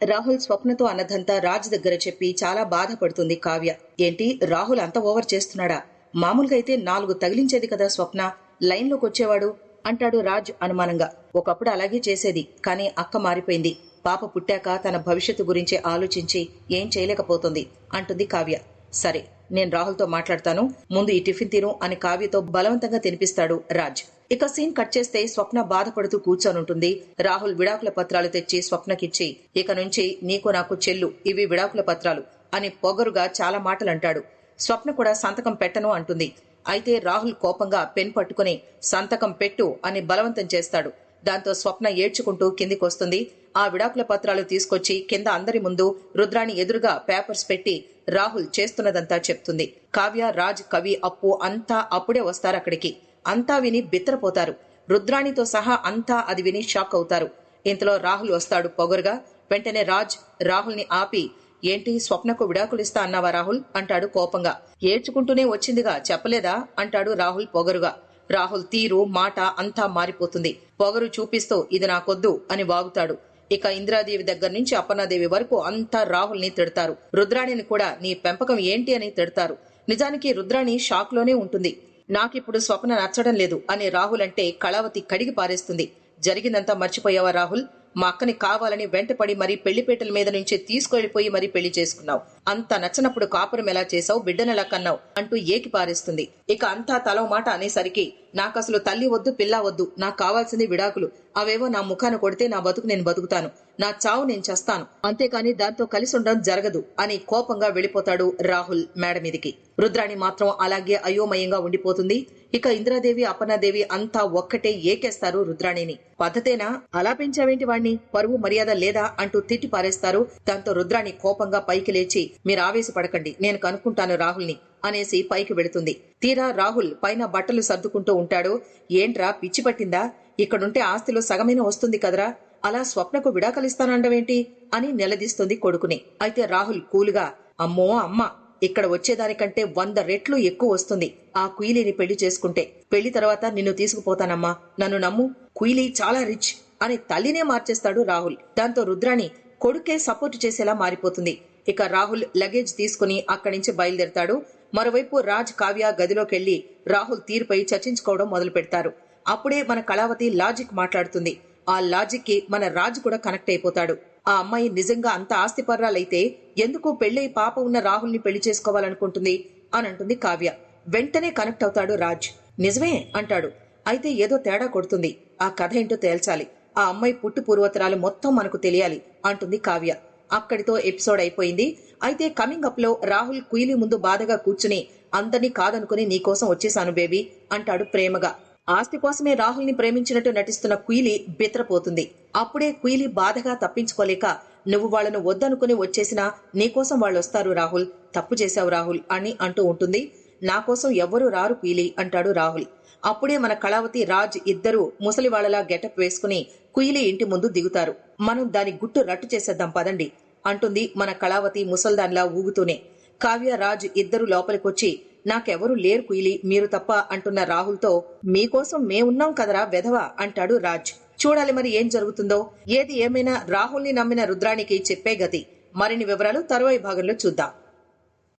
రాహుల్ స్వప్నతో అన్నదంతా రాజ్ దగ్గర చెప్పి చాలా బాధపడుతుంది కావ్య. ఏంటి? రాహుల్ అంత ఓవర్ చేస్తున్నాడా? మామూలుగా అయితే నాలుగు తగిలించేది కదా స్వప్న. లైన్లోకి వచ్చేవాడు? అంటాడు రాజ్ అనుమానంగా. ఒకప్పుడు అలాగే చేసేది కానీ అక్క మారిపోయింది. పాప పుట్టాక తన భవిష్యత్తు గురించి ఆలోచించి ఏం చేయలేకపోతుంది అంటుంది కావ్య. సరే నేను రాహుల్తో మాట్లాడతాను ముందు ఈ టిఫిన్ తిను అని కావ్యతో బలవంతంగా తినిపిస్తాడు రాజ్. ఇక సీన్ కట్ చేస్తే స్వప్న బాధపడుతూ కూర్చొనుంటుంది. రాహుల్ విడాకుల పత్రాలు తెచ్చి స్వప్నకిచ్చి ఇక నుంచి నీకు నాకు చెల్లు ఇవి విడాకుల పత్రాలు అని పొగరుగా చాలా మాటలంటాడు. స్వప్న కూడా సంతకం పెట్టను అంటుంది. అయితే రాహుల్ కోపంగా పెన్ పట్టుకుని సంతకం పెట్టు అని బలవంతం చేస్తాడు. దాంతో స్వప్న ఏడ్చుకుంటూ కిందికొస్తుంది. ఆ విడాకుల పత్రాలు తీసుకొచ్చి కింద అందరి ముందు రుద్రాణి ఎదురుగా పేపర్స్ పెట్టి రాహుల్ చేస్తున్నదంతా చెప్తుంది. కావ్య రాజ్ కవి అప్పు అంతా అప్పుడే వస్తారు అక్కడికి అంతా విని బిత్తరపోతారు. రుద్రాణితో సహా అంతా అది విని షాక్ అవుతారు. ఇంతలో రాహుల్ వస్తాడు పొగరుగా. వెంటనే రాజ్ రాహుల్ని ఆపి ఏంటి స్వప్నకు విడాకులిస్తా అన్నావా రాహుల్? అంటాడు కోపంగా. ఏడ్చుకుంటూనే వచ్చిందిగా చెప్పలేదా? అంటాడు రాహుల్ పొగరుగా. రాహుల్ తీరు మాట అంతా మారిపోతుంది. పొగరు చూపిస్తూ ఇది నాకొద్దు అని వాగుతాడు. ఇక ఇందిరాదేవి దగ్గర నుంచి అప్పన్నాదేవి వరకు అంతా రాహుల్ని తిడతారు. రుద్రాణిని కూడా నీ పెంపకం ఏంటి? అని తిడతారు. నిజానికి రుద్రాణి షాక్లోనే ఉంటుంది. నాకిప్పుడు స్వప్న నచ్చడం లేదు అని రాహుల్ అంటే కళావతి కడిగి పారేస్తుంది. జరిగిందంతా మర్చిపోయావా రాహుల్? మా అక్కని కావాలని వెంటపడి మరీ పెళ్ళిపేటల మీద నుంచి తీసుకెళ్ళిపోయి మరీ పెళ్ళి చేసుకున్నావు. అంత నచ్చనప్పుడు కాపురం ఎలా చేసావు బిడ్డనెలా కన్నావు? అంటూ ఏకి పారేస్తుంది. ఇక అంతా తలో మాట అనేసరికి నాకసలు తల్లి వద్దు పిల్ల వద్దు నాకు కావాల్సింది విడాకులు. అవేవో నా ముఖాన కొడితే నా బతుకు నేను బతుకుతాను. నా చావు నేను చేస్తాను. అంతేకాని దాంతో కలిసి ఉండడం జరగదు అని కోపంగా వెళ్ళిపోతాడు రాహుల్ మేడ మీదికి రుద్రాణి మాత్రం అలాగే అయోమయంగా ఉండిపోతుంది. ఇక ఇంద్రాదేవి అపర్ణాదేవి అంతా ఒక్కటే ఏకేస్తారు రుద్రాణిని. పద్ధతేనా? అలా పెంచావేంటి వాణ్ణి? పరువు మర్యాద లేదా? అంటూ తిట్టి పారేస్తారు. దాంతో రుద్రాణి కోపంగా పైకి లేచి మీరు ఆవేశపడకండి నేను కనుక్కుంటాను రాహుల్ని అనేసి పైకి వెళుతుంది. తీరా రాహుల్ పైన బట్టలు సర్దుకుంటూ ఉంటాడు. ఏంట్రా పిచ్చి పట్టిందా? ఇక్కడుంటే ఆస్తిలో సగమైన వస్తుంది కదరా? అలా స్వప్నకు విడాకలిస్తానండవేంటి? అని నిలదీస్తుంది కొడుకుని. అయితే రాహుల్ కూలుగా అమ్మో అమ్మ ఇక్కడ వచ్చేదానికంటే వంద రెట్లు ఎక్కువ వస్తుంది. ఆ కుయిలిని పెళ్ళి చేసుకుంటే. పెళ్ళి తర్వాత నిన్ను తీసుకుపోతానమ్మా. నన్ను నమ్ము. కుయిలి చాలా రిచ్ అని తల్లినే మార్చేస్తాడు రాహుల్. దాంతో రుద్రాణి కొడుకే సపోర్ట్ చేసేలా మారిపోతుంది. ఇక రాహుల్ లగేజ్ తీసుకుని అక్కడి నుంచి బయలుదేరతాడు. మరోవైపు రాజ్ కావ్య గదిలోకెళ్ళి రాహుల్ తీరుపై చర్చించుకోవడం మొదలు పెడతారు అప్పుడే మన కళావతి లాజిక్ మాట్లాడుతుంది. ఆ లాజిక్కి మన రాజ్ కూడా కనెక్ట్ అయిపోతాడు. ఆ అమ్మాయి నిజంగా అంత ఆస్తిపర్రాలైతే ఎందుకు పెళ్ళై పాప ఉన్న రాహుల్ని పెళ్ళి చేసుకోవాలనుకుంటుంది? అని అంటుంది కావ్య. వెంటనే కనెక్ట్ అవుతాడు రాజ్. నిజమే అంటాడు. అయితే ఏదో తేడా కొడుతుంది. ఆ కథ ఏంటో తేల్చాలి. ఆ అమ్మాయి పుట్టు పూర్వతరాలు మొత్తం మనకు తెలియాలి అంటుంది కావ్య. అక్కడితో ఎపిసోడ్ అయిపోయింది. అయితే కమింగ్ అప్లో రాహుల్ కుయిలి ముందు బాధగా కూర్చుని అందరినీ కాదనుకుని నీకోసం వచ్చేసాను బేబీ అంటాడు ప్రేమగా. ఆస్తి కోసమే రాహుల్ని ప్రేమించినట్టు నటిస్తున్న కుయిలి బిత్రపోతుంది అప్పుడే కుయిలి బాధగా తప్పించుకోలేక నువ్వు వాళ్ళను వద్దనుకుని వచ్చేసినా నీకోసం వాళ్ళు వస్తారు రాహుల్ తప్పు చేశావు రాహుల్ అని అంటూ ఉంటుంది. నా కోసం ఎవ్వరూ రారు కుయిలి అంటాడు రాహుల్. అప్పుడే మన కళావతి రాజ్ ఇద్దరు ముసలివాళ్ళలా గెటప్ వేసుకుని కుయిలి ఇంటి ముందు దిగుతారు. మనం దాని గుట్టు రట్టు చేసేద్దాం పదండి అంటుంది మన కళావతి ముసల్దాన్లా ఊగుతూనే. కావ్య రాజ్ ఇద్దరు లోపలికొచ్చి నాకెవరు లేరు కుయిలి మీరు తప్ప అంటున్న రాహుల్తో మీకోసం మేమున్నాం కదరా వెధవ అంటాడు రాజ్. చూడాలి మరి ఏం జరుగుతుందో. ఏది ఏమైనా రాహుల్ని నమ్మిన రుద్రానికి చెప్పే గతి. మరిన్ని వివరాలు తరువాయి భాగంలో చూద్దాం.